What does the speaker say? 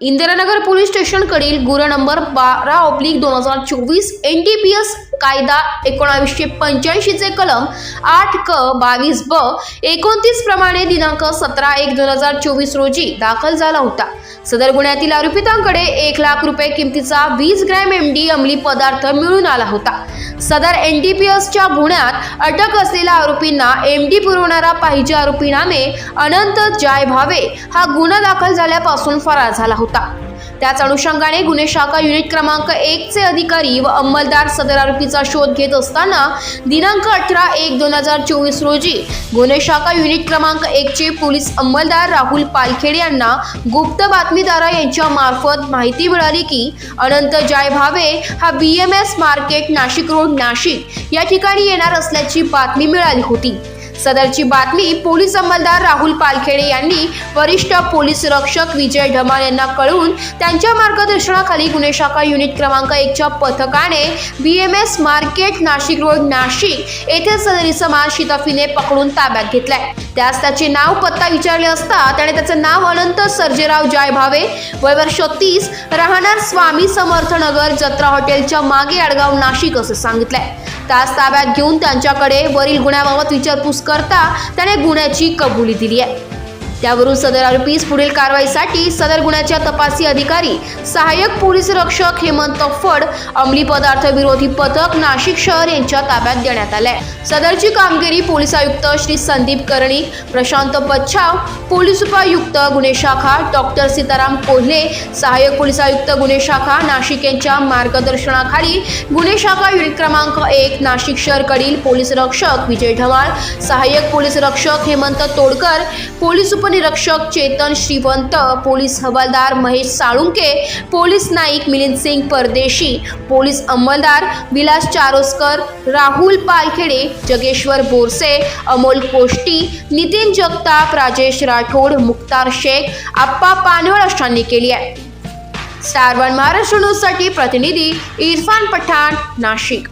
Indiranagar police स्टेशनकडील गुन्हा number बारा oblique दोन हजार चोवीस एन टी पी एस कायदा एकोणावीसशे पंच्याऐंशीचे कलम आठ क बावीस ब एकोणतीस प्रमाणे दिनांक सतरा एक दोन हजार चोवीस रोजी दाखल झाला होता. सदर गुन्ह्यातील आरोपितांकडे एक लाख रुपये किमतीचा वीस ग्रॅम एम डी अंमली पदार्थ मिळून आला होता. सदर एन डी पी एसच्या गुन्ह्यात अटक असलेल्या आरोपींना एम डी पुरवणारा पाहिजे आरोपी नामे अनंत जाय भावे हा गुन्हा दाखल झाल्यापासून फरार झाला होता. त्याच अनुषंगाने गुन्हे शाखा युनिट क्रमांक एक चे अधिकारी व अंमलदार सदर आरोपीचा शोध घेत असताना दिनांक अठरा एक दोन हजार चोवीस रोजी गुन्हे शाखा युनिट क्रमांक एक चे पोलीस अंमलदार राहुल पालखेडे यांना गुप्त बातमीदारा यांच्या मार्फत माहिती मिळाली की अनंत जाय भावे हा B M S market Nashik road Nashik या ठिकाणी येणार असल्याची बातमी मिळाली होती. सदरची बातमी पोलीस अंमलदार राहुल पालखेडे यांनी. वरिष्ठ पोलीस रक्षक विजय ढमाल यांना कळवून त्यांच्या मार्गदर्शनाखाली गुन्हे शाखा युनिट क्रमांक एकच्या पथकाने B M S market Nashik road Nashik येथे सदरी समाज शिताफीने पकडून ताब्यात घेतलाय. त्यास त्याचे नाव पत्ता विचारले असता त्याने त्याचं नाव अनंत सर्जेराव जाय भावे वय वर्ष तीस राहणार स्वामी समर्थ नगर जत्रा हॉटेलच्या मागे आडगाव नाशिक असं सांगितलंय. त्यास ताब्यात घेऊन त्यांच्याकडे वरील गुन्ह्याबाबत विचारपूस करता त्याने गुन्ह्याची कबुली दिली आहे. त्यावरून सदर आरोपीस पुढील कारवाईसाठी सदर गुन्ह्याच्या तपासी अधिकारी सहाय्यक पोलीस रक्षक हेमंत फड अंमली पदार्थ विरोधी पथक नाशिक शहर यांच्या ताब्यात देण्यात आले सदरची कामगिरी पोलीस आयुक्त श्री संदीप कर्णिक प्रशांत पच्छाव पोलीस उपायुक्त गुन्हे शाखा डॉक्टर सीताराम कोल्हे सहाय्यक पोलीस आयुक्त गुन्हे शाखा नाशिक यांच्या मार्गदर्शनाखाली गुन्हे शाखा युनिट क्रमांक एक नाशिक शहरकडील पोलीस रक्षक विजय ढवाळ सहाय्यक पोलीस रक्षक हेमंत तोडकर पोलीस उप उपनिरीक्षक चेतन श्रीवंत पोलीस हवालदार महेश साळुंके पोलीस नाईक मिलिंद सिंग परदेशी पोलीस अंमलदार विलास चारोस्कर राहुल पालखेडे जगेश्वर बोरसे अमोल कोष्टी नितीन जगताप राजेश राठोड मुक्तार शेख आप्पा पानवळ अशांनी केली आहे. स्टार वन महाराष्ट्र न्यूजसाठी प्रतिनिधी इरफान पठाण नाशिक.